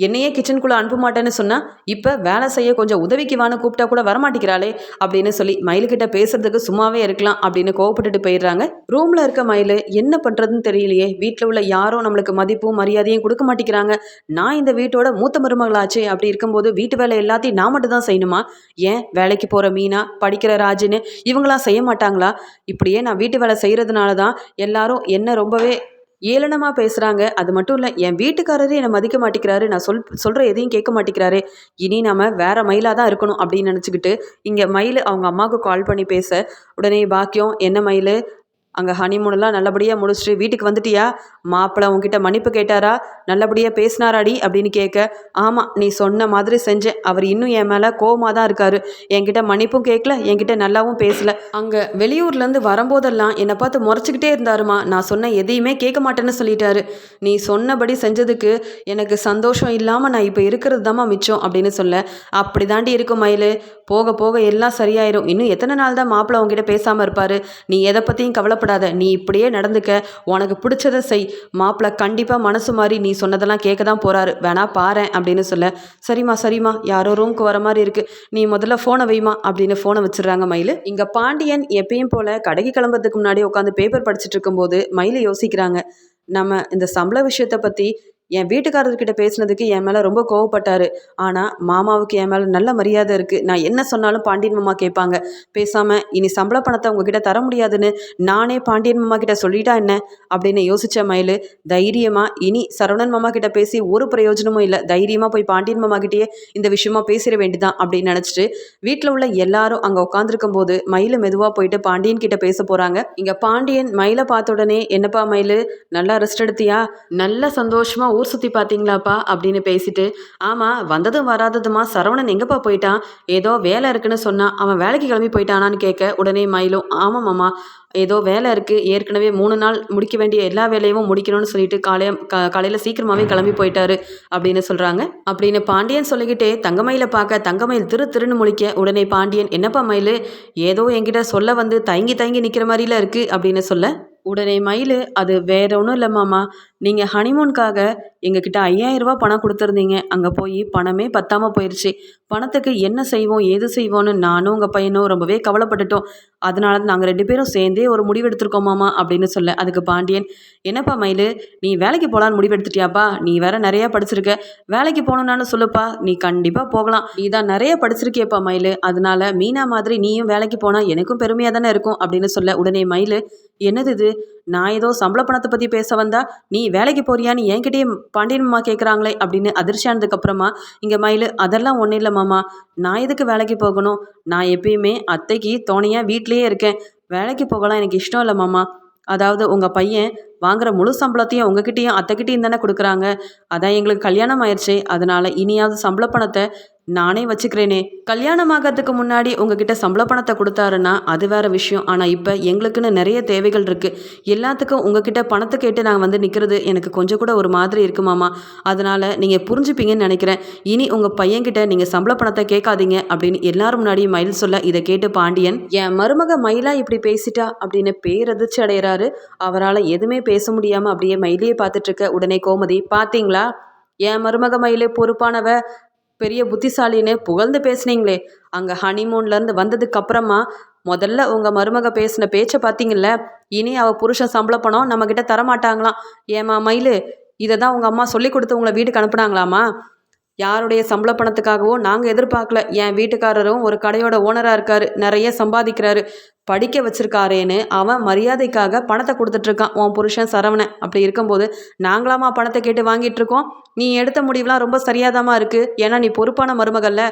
என்னையே கிச்சனுக்குள்ளே அனுப்ப மாட்டேன்னு சொன்னால் இப்போ வேலை செய்ய கொஞ்சம் உதவிக்கு வான்னு கூப்பிட்டா கூட வரமாட்டேங்கிறாளே அப்படின்னு சொல்லி மயிலுக்கிட்ட பேசுறதுக்கு சும்மாவே இருக்கலாம் அப்படின்னு கோவப்பட்டுட்டு போயிடுறாங்க. ரூமில் இருக்க மயில் என்ன பண்ணுறதுன்னு தெரியலையே. வீட்டில் உள்ள யாரும் நம்மளுக்கு மதிப்பும் மரியாதையும் கொடுக்க மாட்டேங்கிறாங்க. நான் இந்த வீட்டோட மூத்த மருமகளாச்சே. அப்படி இருக்கும்போது வீட்டு வேலை எல்லாத்தையும் நான் மட்டும் தான் செய்யணுமா? ஏன்? வேலைக்கு போகிற மீனா படிக்கிற ராஜுன்னு இவங்களாம் செய்ய மாட்டாங்களா? இப்படியே நான் வீட்டு வேலை செய்கிறதுனால தான் எல்லாரும் என்ன ரொம்பவே ஏளனமாக பேசுகிறாங்க அது மட்டும் இல்லை என் வீட்டுக்காரரே என்னை மதிக்க மாட்டேங்கிறாரு. நான் சொல் சொல்கிற எதையும் கேட்க மாட்டேங்கிறாரு. இனி நாம் வேறு மயிலாக தான் இருக்கணும் அப்படின்னு நினச்சிக்கிட்டு இங்கே மயில் அவங்க அம்மாவுக்கு கால் பண்ணி பேச உடனே பாக்கியம் என்ன மயில்? அங்கே ஹனிமூனெல்லாம் நல்லபடியாக முடிச்சுட்டு வீட்டுக்கு வந்துட்டியா? மாப்பிள்ளை உங்ககிட்ட மன்னிப்பு கேட்டாரா? நல்லபடியாக பேசினாராடி அப்படின்னு கேட்க ஆமாம் நீ சொன்ன மாதிரி செஞ்சேன். அவர் இன்னும் என் மேலே கோவமாக தான் இருக்காரு. என்கிட்ட மன்னிப்பும் கேட்கல என்கிட்ட நல்லாவும் பேசல. அங்கே வெளியூர்லேருந்து வரும்போதெல்லாம் என்னை பார்த்து முறைச்சிக்கிட்டே இருந்தாருமா. நான் சொன்ன எதையுமே கேட்க மாட்டேன்னு சொல்லிட்டாரு. நீ சொன்னபடி செஞ்சதுக்கு எனக்கு சந்தோஷம் இல்லாமல் நான் இப்போ இருக்கிறது தாம்மா மிச்சம் அப்படின்னு சொல்ல அப்படி தாண்டி இருக்கும் மயில். போக போக எல்லாம் சரியாயிரும். இன்னும் எத்தனை நாள் தான் மாப்பிள்ளை உங்ககிட்ட பேசாமல் இருப்பார்? நீ எதை பற்றியும் கவலை கவலைப்படாத நீ இப்படியே நடந்துக்க. உனக்கு பிடிச்சதை செய். மாப்பிள்ளை கண்டிப்பாக மனசு மாதிரி நீ சொன்னதெல்லாம் கேட்க தான் போகிறாரு வேணா பாரு அப்படின்னு சொல்ல சரிம்மா சரிம்மா யாரோ ரூமுக்கு வர மாதிரி இருக்கு. நீ முதல்ல ஃபோனை வைமா அப்படின்னு ஃபோனை வச்சிடுறாங்க மயில். இங்கே பாண்டியன் எப்பயும் போல் கடைக்கு கிளம்புறதுக்கு முன்னாடி உட்காந்து பேப்பர் படிச்சுட்டு இருக்கும்போது மயில் யோசிக்கிறாங்க நம்ம இந்த சம்பள விஷயத்தை பற்றி என் வீட்டுக்காரர்கிட்ட பேசினதுக்கு என் மேலே ரொம்ப கோவப்பட்டாரு. ஆனால் மாமாவுக்கு என் மேலே நல்ல மரியாதை இருக்குது நான் என்ன சொன்னாலும் பாண்டியன் மாமா கேட்பாங்க. பேசாமல் இனி சம்பள பணத்தை உங்ககிட்ட தர முடியாதுன்னு நானே பாண்டியன் மாமா கிட்ட சொல்லிட்டா என்ன? அப்படின்னு யோசிச்ச மயில் தைரியமாக இனி சரவணன் மாமா கிட்ட பேசி ஒரு பிரயோஜனமும் இல்லை. தைரியமாக போய் பாண்டியன் மாமா கிட்டேயே இந்த விஷயமா பேசிட வேண்டியதான் அப்படின்னு நினச்சிட்டு வீட்டில் உள்ள எல்லாரும் அங்கே உட்காந்துருக்கும் போது மயில் மெதுவாக போயிட்டு பாண்டியன் கிட்ட பேச போகிறாங்க இங்கே பாண்டியன் மயிலை பார்த்த உடனே என்னப்பா மயில் நல்லா ரெஸ்ட் எடுத்தியா? நல்ல சந்தோஷமா ஊர் சுற்றி பார்த்தீங்களாப்பா அப்படின்னு பேசிட்டு ஆமாம் வந்ததும் வராததுமா சரவணன் எங்கப்பா போயிட்டான்? ஏதோ வேலை இருக்குன்னு சொன்னான் அவன் வேலைக்கு கிளம்பி போயிட்டானான்னு கேட்க உடனே மயிலும் ஆமாம் மாமா ஏதோ வேலை இருக்குது ஏற்கனவே மூணு நாள் முடிக்க வேண்டிய எல்லா வேலையும் முடிக்கணும்னு சொல்லிட்டு காலைய க காலையில் சீக்கிரமாகவே கிளம்பி போயிட்டாரு அப்படின்னு சொல்கிறாங்க அப்படின்னு பாண்டியன் சொல்லிக்கிட்டே தங்கமயில பார்க்க தங்கமயில் திரு திருன்னு முழிக்க உடனே பாண்டியன் என்னப்பா மயில் ஏதோ என்கிட்ட சொல்ல வந்து தயங்கி தயங்கி நிற்கிற மாதிரில இருக்குது அப்படின்னு சொல்ல உடனே மயில் அது வேற ஒன்றும் இல்லை மாமா நீங்கள் ஹனிமூனுக்காக எங்ககிட்ட ஐயாயிரம் ரூபா பணம் கொடுத்துருந்தீங்க. அங்கே போய் பணமே பத்தாமல் போயிடுச்சு பணத்துக்கு என்ன செய்வோம் ஏது செய்வோன்னு நானும் உங்கள் பையனும் ரொம்பவே கவலைப்பட்டுட்டோம். அதனால நாங்கள் ரெண்டு பேரும் சேர்ந்தே ஒரு முடிவு அப்படின்னு சொல்ல. அதுக்கு பாண்டியன் என்னப்பா மயில் நீ வேலைக்கு போகலான்னு முடிவெடுத்துட்டியாப்பா? நீ வேற நிறையா படிச்சிருக்க. வேலைக்கு போகணுன்னாலும் சொல்லுப்பா நீ கண்டிப்பாக போகலாம். நீ தான் நிறைய படிச்சிருக்கியப்பா மயில். அதனால மீனா மாதிரி நீயும் வேலைக்கு போனால் எனக்கும் பெருமையாக தானே இருக்கும் அப்படின்னு சொல்ல உடனே மயில் என்னது இது? நான் ஏதோ சம்பள பணத்தை பற்றி பேச வந்தா நீ வேலைக்கு போறியான்னு என்கிட்டயே பாண்டியன் மாமா கேட்குறாங்களே அப்படின்னு அதிர்ச்சியானதுக்கப்புறமா இங்கே மயில் அதெல்லாம் ஒன்றும் இல்லை மாமா. நான் எதுக்கு வேலைக்கு போகணும்? நான் எப்பயுமே அத்தைக்கு தோணையாக வீட்லேயே இருக்கேன். வேலைக்கு போகலாம் எனக்கு இஷ்டம் இல்லை மாமா. அதாவது உங்கள் பையன் வாங்குற முழு சம்பளத்தையும் உங்ககிட்டயும் அத்தைக்கிட்டையும் தானே கொடுக்குறாங்க. அதான் எங்களுக்கு கல்யாணம் ஆயிடுச்சு அதனால இனியாவது சம்பள பணத்தை நானே வச்சுக்கிறேனே. கல்யாணம் ஆகிறதுக்கு முன்னாடி உங்ககிட்ட சம்பள பணத்தை கொடுத்தாருன்னா அது வேற விஷயம். ஆனால் இப்போ எங்களுக்குன்னு நிறைய தேவைகள் இருக்குது எல்லாத்துக்கும் உங்ககிட்ட பணத்தை கேட்டு நான் வந்து நிற்கிறது எனக்கு கொஞ்சம் கூட ஒரு மாதிரி இருக்குமாமா அதனால் நீங்கள் புரிஞ்சுப்பீங்கன்னு நினைக்கிறேன். இனி உங்கள் பையன்கிட்ட நீங்கள் சம்பள பணத்தை கேட்காதீங்க அப்படின்னு எல்லாரும் முன்னாடியும் மயில் சொல்ல இதை கேட்டு பாண்டியன் என் மருமக மயிலா இப்படி பேசிட்டா? அப்படின்னு பேரதிர்ச்சி அடைகிறாரு. அவரால் எதுவுமே பேச முடியாமல் அப்படியே மயிலையே பார்த்துட்டு இருக்க உடனே கோமதி பார்த்தீங்களா என் மருமக மயிலே பொறுப்பானவ பெரிய புத்திசாலின்னு புகழ்ந்து பேசுனீங்களே. அங்கே ஹனிமூன்லேருந்து வந்ததுக்கு அப்புறமா முதல்ல உங்கள் மருமக பேசின பேச்சை பார்த்தீங்கல்ல இனி அவள் புருஷன் சம்பள பணம் நம்மக்கிட்ட தரமாட்டாங்களாம். ஏமா மயிலு இதை தான் உங்கள் அம்மா சொல்லி கொடுத்து உங்களை வீட்டுக்கு அனுப்புனாங்களாமா யாருடைய சம்பள பணத்துக்காகவும் நாங்கள் எதிர்பார்க்கல. என் வீட்டுக்காரரும் ஒரு கடையோட ஓனராக இருக்காரு நிறைய சம்பாதிக்கிறாரு. படிக்க வச்சுருக்காரேன்னு அவன் மரியாதைக்காக பணத்தை கொடுத்துட்ருக்கான். உன் புருஷன் சரவணன். அப்படி இருக்கும்போது நாங்களாமா பணத்தை கேட்டு வாங்கிட்டுருக்கோம் நீ எடுத்த முடிவுலாம் ரொம்ப சரியாதாம்மா இருக்குது ஏன்னா நீ பொறுப்பான மருமகளில்.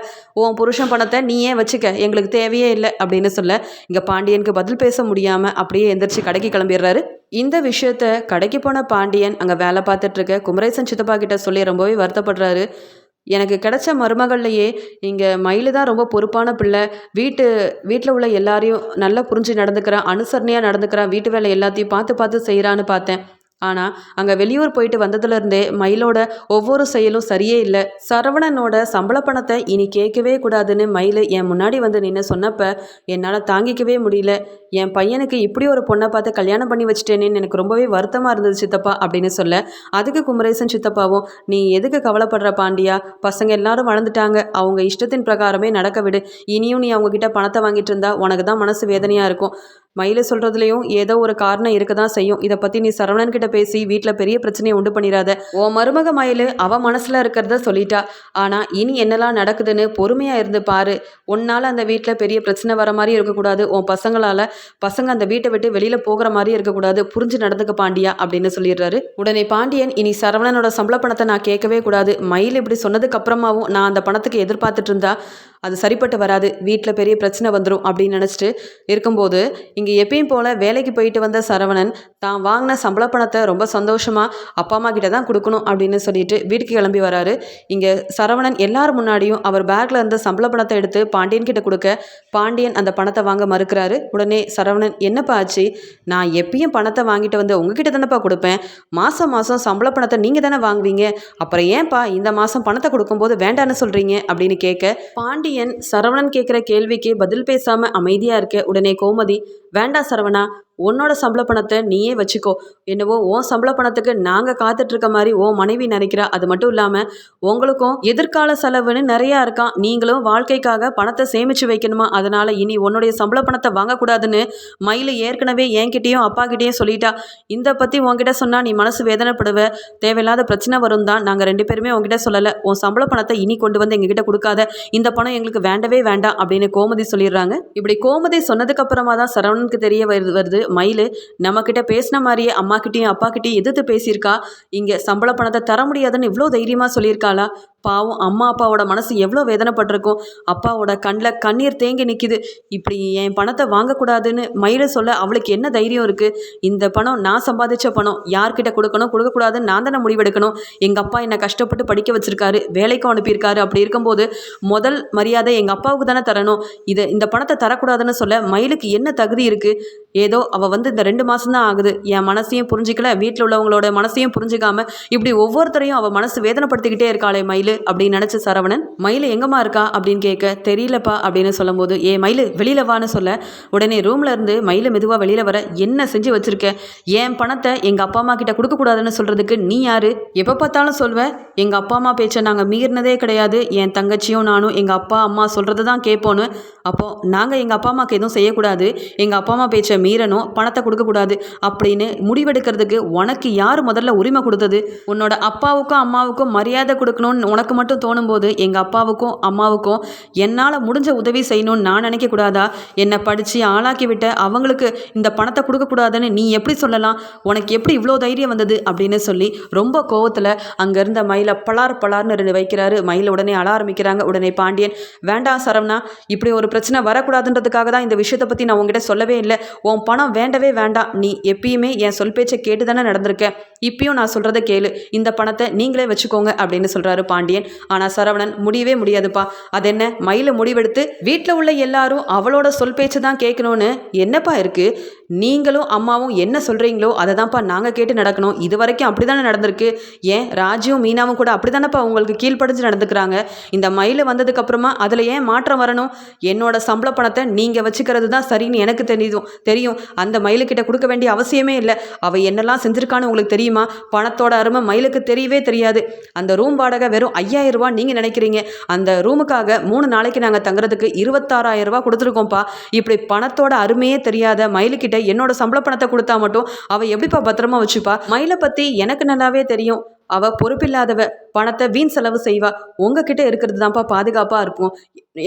உன் புருஷன் பணத்தை நீயே வச்சுக்க? எங்களுக்கு தேவையே இல்லை. அப்படின்னு சொல்ல இங்கே பாண்டியனுக்கு பதில் பேச முடியாமல் அப்படியே எந்திரிச்சு கடைக்கு கிளம்பிடுறாரு. இந்த விஷயத்த கடைக்கு போன பாண்டியன் அங்கே வேலை பார்த்துட்ருக்க குமரேசன் சித்தப்பா கிட்ட சொல்லி ரொம்பவே வருத்தப்படுறாரு. எனக்கு கிடைச்ச மருமகள்லையே இங்கே மயில் தான் ரொம்ப பொறுப்பான பிள்ளை. வீட்டு வீட்டில் உள்ள எல்லாரையும் நல்லா புரிஞ்சு நடந்துக்கிறான் அனுசரணையாக நடந்துக்கிறான் வீட்டு வேலை எல்லாத்தையும் பார்த்து பார்த்து செய்கிறான்னு பார்த்தேன். ஆனால் அங்கே வெளியூர் போயிட்டு வந்ததுலேருந்தே மயிலோட ஒவ்வொரு செயலும் சரியே இல்லை. சரவணனோட சம்பள பணத்தை இனி கேட்கவே கூடாதுன்னு மயில் என் முன்னாடி வந்து நின்று சொன்னப்ப என்னால் தாங்கிக்கவே முடியல. என் பையனுக்கு இப்படி ஒரு பொண்ணை பார்த்து கல்யாணம் பண்ணி வச்சிட்டேனேன்னு எனக்கு ரொம்பவே வருத்தமாக இருந்தது சித்தப்பா அப்படின்னு சொல்ல அதுக்கு குமரேசன் சித்தப்பாவும் நீ எதுக்கு கவலைப்படுற பாண்டியா? பசங்க எல்லாரும் வளர்ந்துட்டாங்க. அவங்க இஷ்டத்தின் பிரகாரமே நடக்க விடு. இனியும் நீ அவங்க கிட்ட பணத்தை வாங்கிட்டு இருந்தா உனக்கு தான் மனசு வேதனையாக இருக்கும். மயில சொல்கிறதுலையும் ஏதோ ஒரு காரணம் இருக்க தான் செய்யும். இதை பற்றி நீ சரவணன் கிட்ட பேசி வீட்டில் பெரிய பிரச்சனையை உண்டு பண்ணிடாத. ஓ மருமக மயில் அவ மனசில் இருக்கிறத சொல்லிட்டா. ஆனால் இனி என்னெல்லாம் நடக்குதுன்னு பொறுமையாக இருந்து பாரு. உன்னால் அந்த வீட்டில் பெரிய பிரச்சனை வர மாதிரி இருக்கக்கூடாது. உன் பசங்களால் பசங்க அந்த வீட்டை விட்டு வெளியில் போகிற மாதிரி இருக்கக்கூடாது. புரிஞ்சு நடந்துக்க பாண்டியா அப்படின்னு சொல்லிடுறாரு. உடனே பாண்டியன் இனி சரவணனோட சம்பள பணத்தை நான் கேட்கவே கூடாது. மயில் இப்படி சொன்னதுக்கு அப்புறமாவும் நான் அந்த பணத்துக்கு எதிர்பார்த்துட்டு இருந்தா அது சரிப்பட்டு வராது வீட்டில் பெரிய பிரச்சனை வந்துடும் அப்படின்னு நினச்சிட்டு இருக்கும்போது இங்கே எப்பயும் போல் வேலைக்கு போயிட்டு வந்த சரவணன் தான் வாங்கின சம்பள பணத்தை ரொம்ப சந்தோஷமாக அப்பா அம்மா கிட்ட தான் கொடுக்கணும் அப்படின்னு சொல்லிட்டு வீட்டுக்கு கிளம்பி வராரு. இங்கே சரவணன் எல்லார் முன்னாடியும் அவர் பேக்கில் இருந்த சம்பள பணத்தை எடுத்து பாண்டியன் கிட்ட கொடுக்க பாண்டியன் அந்த பணத்தை வாங்க மறுக்கிறாரு. உடனே சரவணன் என்னப்பா ஆச்சு? நான் எப்பயும் பணத்தை வாங்கிட்டு வந்து உங்ககிட்ட தானேப்பா கொடுப்பேன்? மாதம் மாதம் சம்பள பணத்தை நீங்கள் தானே வாங்குவீங்க? அப்புறம் ஏன்ப்பா இந்த மாதம் பணத்தை கொடுக்கும்போது வேண்டான்னு சொல்கிறீங்க அப்படின்னு கேட்க பாண்டியன் சரவணன் கேட்குற கேள்விக்கு பதில் பேசாமல் அமைதியாக இருக்க உடனே கோமதி வேண்டா சரவணா உன்னோட சம்பள பணத்தை நீயே வச்சுக்கோ. என்னவோ உன் சம்பள பணத்துக்கு நாங்கள் காத்துட்ருக்க மாதிரி உன் மனைவி நினைக்கிறா. அது மட்டும் இல்லாமல் உங்களுக்கும் எதிர்கால செலவுன்னு நிறையா இருக்கான் நீங்களும் வாழ்க்கைக்காக பணத்தை சேமித்து வைக்கணுமா? அதனால் இனி உன்னுடைய சம்பள பணத்தை வாங்கக்கூடாதுன்னு மயில் ஏற்கனவே என்கிட்டயும் அப்பாக்கிட்டேயும் சொல்லிட்டா. இந்த பற்றி உன்கிட்ட சொன்னால் நீ மனசு வேதனைப்படுவ. தேவையில்லாத பிரச்சனை வரும் தான் நாங்கள் ரெண்டு பேருமே உன்கிட்ட சொல்லலை. உன் சம்பள பணத்தை இனி கொண்டு வந்து எங்ககிட்ட கொடுக்காத. இந்த பணம் எங்களுக்கு வேண்டவே வேண்டாம் அப்படின்னு கோமதி சொல்லிடுறாங்க. இப்படி கோமதி சொன்னதுக்கு அப்புறமா தான் சரவணனுக்கு தெரிய வருது. மயில் நம்மக்கிட்ட பேசின மாதிரியே அம்மாக்கிட்டேயும் அப்பாக்கிட்டேயும் எதிர்த்து பேசியிருக்கா? இங்கே சம்பள பணத்தை தர முடியாதுன்னு இவ்வளோ தைரியமாக சொல்லியிருக்காளா? பாவம் அம்மா அப்பாவோட மனசு எவ்வளோ வேதனைப்பட்டிருக்கும். அப்பாவோட கண்ணில் கண்ணீர் தேங்கி நிற்கிது இப்படி என் பணத்தை வாங்கக்கூடாதுன்னு மயில சொல்ல அவளுக்கு என்ன தைரியம் இருக்குது இந்த பணம் நான் சம்பாதிச்ச பணம். யார்கிட்ட கொடுக்கணும்? கொடுக்கக்கூடாதுன்னு நான் தானே முடிவெடுக்கணும். எங்கள் அப்பா என்னை கஷ்டப்பட்டு படிக்க வச்சிருக்காரு. வேலைக்கும் அனுப்பியிருக்காரு. அப்படி இருக்கும்போது முதல் மரியாதை எங்கள் அப்பாவுக்கு தானே தரணும். இதை இந்த பணத்தை தரக்கூடாதுன்னு சொல்ல மயிலுக்கு என்ன தகுதி இருக்குது ஏதோ அவள் வந்து இந்த ரெண்டு மாதம் தான் ஆகுது. என் மனசையும் புரிஞ்சிக்கல. வீட்டில் உள்ளவங்களோட மனசையும் புரிஞ்சுக்காம இப்படி ஒவ்வொருத்தரையும் அவள் மனசு வேதனைப்படுத்திக்கிட்டே இருக்காளே மயில். அப்படின்னு நினச்ச சரவணன் மயில் எங்கம்மா இருக்கா? அப்படின்னு கேட்க தெரியலப்பா அப்படின்னு சொல்லும்போது ஏ மயில் வெளியில் வான்னு சொல்ல. உடனே ரூம்ல இருந்து மயில் மெதுவாக வெளியில் வர என்ன செஞ்சு வச்சிருக்க? என் பணத்தை எங்கள் அப்பா அம்மா கிட்ட கொடுக்கக்கூடாதுன்னு சொல்கிறதுக்கு நீ யாரு? எப்போ பார்த்தாலும் சொல்வேன் எங்கள் அப்பா அம்மா பேச்சை நாங்கள் மீறினதே கிடையாது. என் தங்கச்சியும் நானும் எங்கள் அப்பா அம்மா சொல்கிறது தான் கேட்போன்னு. அப்போது நாங்கள் எங்கள் அப்பா அம்மாவுக்கு எதுவும் செய்யக்கூடாது. எங்கள் அப்பா அம்மா பேச்சை மீறணும். பணத்தை கொடுக்கக்கூடாது அப்படின்னு முடிவெடுக்கிறதுக்கு உனக்கு யார் முதல்ல உரிமை கொடுத்தது? உன்னோட அப்பாவுக்கும் அம்மாவுக்கும் மரியாதை கொடுக்கணும்னு உனக்கு மட்டும் தோணும்போது எங்கள் அப்பாவுக்கும் அம்மாவுக்கும் என்னால் முடிஞ்ச உதவி செய்யணும்னு நான் நினைக்கக்கூடாதா என்னை படித்து ஆளாக்கி விட்ட அவங்களுக்கு இந்த பணத்தை கொடுக்கக்கூடாதுன்னு நீ எப்படி சொல்லலாம்? உனக்கு எப்படி இவ்வளோ தைரியம் வந்தது? அப்படின்னு சொல்லி ரொம்ப கோவத்தில் அங்கே இருந்த மயிலை பலார் பலார்னு ரெண்டு வைக்கிறாரு. மயில் உடனே அழ ஆரம்பிக்கிறாங்க. உடனே பாண்டியன் வேண்டாம் சரவணா இப்படி ஒரு பிரச்சனை வரக்கூடாதுன்றதுக்காக தான் இந்த விஷயத்தை பற்றி நான் உங்ககிட்ட சொல்லவே இல்லை. உன் பணம் வேண்டவே வேண்டாம். நீ எப்பயுமே என் சொல் பேச்சை கேட்டு தானே நடந்திருக்க. இப்பயும் நான் சொல்கிறத கேளு. இந்த பணத்தை நீங்களே வச்சுக்கோங்க அப்படின்னு சொல்கிறாரு பாண்டியன். ஆனால் சரவணன் முடியவே முடியாதுப்பா. அது என்ன மயில முடிவெடுத்து வீட்டில் உள்ள எல்லாரும் அவளோட சொல் பேச்சு தான் கேட்கணும்னு என்னப்பா இருக்குது நீங்களும் அம்மாவும் என்ன சொல்கிறீங்களோ அதை தான்ப்பா நாங்கள் கேட்டு நடக்கணும். இது வரைக்கும் அப்படி தானே நடந்திருக்கு. ஏன்? ராஜியும் மீனாவும் கூட அப்படி தானேப்பா உங்களுக்கு கீழ்ப்படிஞ்சு நடந்துக்கிறாங்க. இந்த மயில் வந்ததுக்கப்புறமா அதில் ஏன் மாற்றம் வரணும்? என்னோட சம்பள பணத்தை நீங்கள் வச்சுக்கிறது தான் சரின்னு எனக்கு தெரியும். தெரியும். அந்த மயிலுக்கிட்ட கொடுக்க வேண்டிய அவசியமே இல்லை. அவள் என்னெல்லாம் செஞ்சுருக்கான்னு உங்களுக்கு தெரியுமா? பணத்தோட அருமை மயிலுக்கு தெரியவே தெரியாது. அந்த ரூம் வாடகை வெறும் ஐயாயிரம் ரூபா நீங்கள் நினைக்கிறீங்க. அந்த ரூமுக்காக மூணு நாளைக்கு நாங்கள் தங்குறதுக்கு இருபத்தாறாயிரம் ரூபா கொடுத்துருக்கோம்ப்பா. இப்படி பணத்தோட அருமையே தெரியாத மயிலுக்கிட்ட என்னோட சம்பள பணத்தை கொடுத்தா மட்டும் அவள் எப்படிப்பா பத்திரமா வச்சுப்பா? மயிலை பற்றி எனக்கு நல்லாவே தெரியும். அவ பொறுப்பில்லாதவ பணத்தை வீண் செலவு செய்வா. உங்ககிட்ட இருக்கிறது தான்ப்பா பாதுகாப்பாக இருக்கும்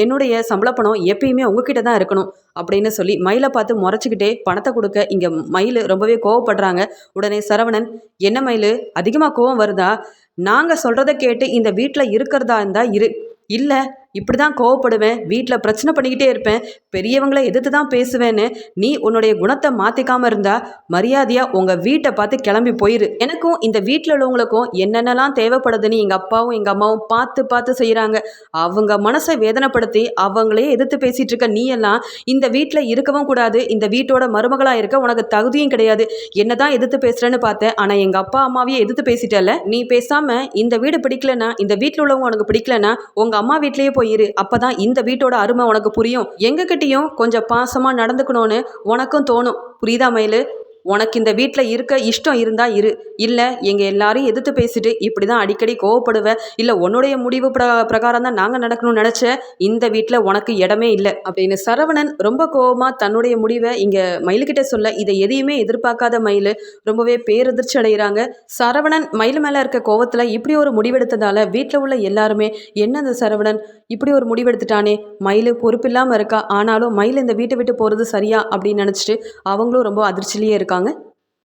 என்னுடைய சம்பள பணம் எப்பயுமே உங்ககிட்ட தான் இருக்கணும். அப்படின்னு சொல்லி மயிலை பார்த்து முறைச்சிக்கிட்டே பணத்தை கொடுக்க இங்கே மயில் ரொம்பவே கோவப்படுறாங்க. உடனே சரவணன் என்ன மயில்? அதிகமாக கோவம் வருதா? நாங்கள் சொல்கிறத கேட்டு இந்த வீட்டில் இருக்கிறதா இருந்தால் இரு. இல்லை இப்படி தான் கோவப்படுவேன் வீட்டில் பிரச்சனை பண்ணிக்கிட்டே இருப்பேன் பெரியவங்களை எதிர்த்து தான் பேசுவேன்னு. நீ உன்னுடைய குணத்தை மாற்றிக்காமல் இருந்தா மரியாதையாக உங்கள் வீட்டை பார்த்து கிளம்பி போயிரு. எனக்கும் இந்த வீட்டில் உள்ளவங்களுக்கும் என்னென்னலாம் தேவைப்படுதுன்னு எங்கள் அப்பாவும் எங்கள் அம்மாவும் பார்த்து பார்த்து செய்கிறாங்க அவங்க மனசை வேதனைப்படுத்தி அவங்களே எதிர்த்து பேசிகிட்டு இருக்க நீ எல்லாம் இந்த வீட்டில் இருக்கவும் கூடாது. இந்த வீட்டோட மருமகளாக இருக்க உனக்கு தகுதியும் கிடையாது. என்ன தான் எதிர்த்து பேசுகிறேன்னு பார்த்தேன் ஆனால் எங்கள் அப்பா அம்மாவையே எதிர்த்து பேசிட்டல நீ பேசாமல் இந்த வீடு பிடிக்கலனா இந்த வீட்டில் உள்ளவங்க உனக்கு பிடிக்கலன்னா உங்கள் அம்மா வீட்லேயே போயிரு அப்பதான் இந்த வீட்டோட அருமை உனக்கு புரியும். எங்ககிட்டயும் கொஞ்சம் பாசமா நடந்துக்கணும்னு உனக்கும் தோணும். புரியுதா மயிலு? உனக்கு இந்த வீட்டில் இருக்க இஷ்டம் இருந்தால் இரு. இல்லை எங்கள் எல்லாரையும் எதிர்த்து பேசிட்டு இப்படி தான் அடிக்கடி கோவப்படுவேன் இல்லை உன்னுடைய முடிவு பிர பிரகாரம் தான் நாங்கள் நடக்கணும்னு நினச்ச இந்த வீட்டில் உனக்கு இடமே இல்லை. அப்படின்னு சரவணன் ரொம்ப கோவமாக தன்னுடைய முடிவை இங்கே மயிலுக்கிட்ட சொல்ல இதை எதையுமே எதிர்பார்க்காத மயில். ரொம்பவே பேரதிர்ச்சி அடைகிறாங்க. சரவணன் மயில் மேலே இருக்க கோவத்தில் இப்படி ஒரு முடிவெடுத்ததால் வீட்டில் உள்ள எல்லாருமே என்ன அந்த சரவணன்? இப்படி ஒரு முடிவெடுத்துட்டானே. மயில் பொறுப்பில்லாமல் இருக்கா? ஆனாலும் மயில் இந்த வீட்டை விட்டு போகிறது சரியா? அப்படின்னு நினச்சிட்டு அவங்களும் ரொம்ப அதிர்ச்சியிலேயே இருக்காங்க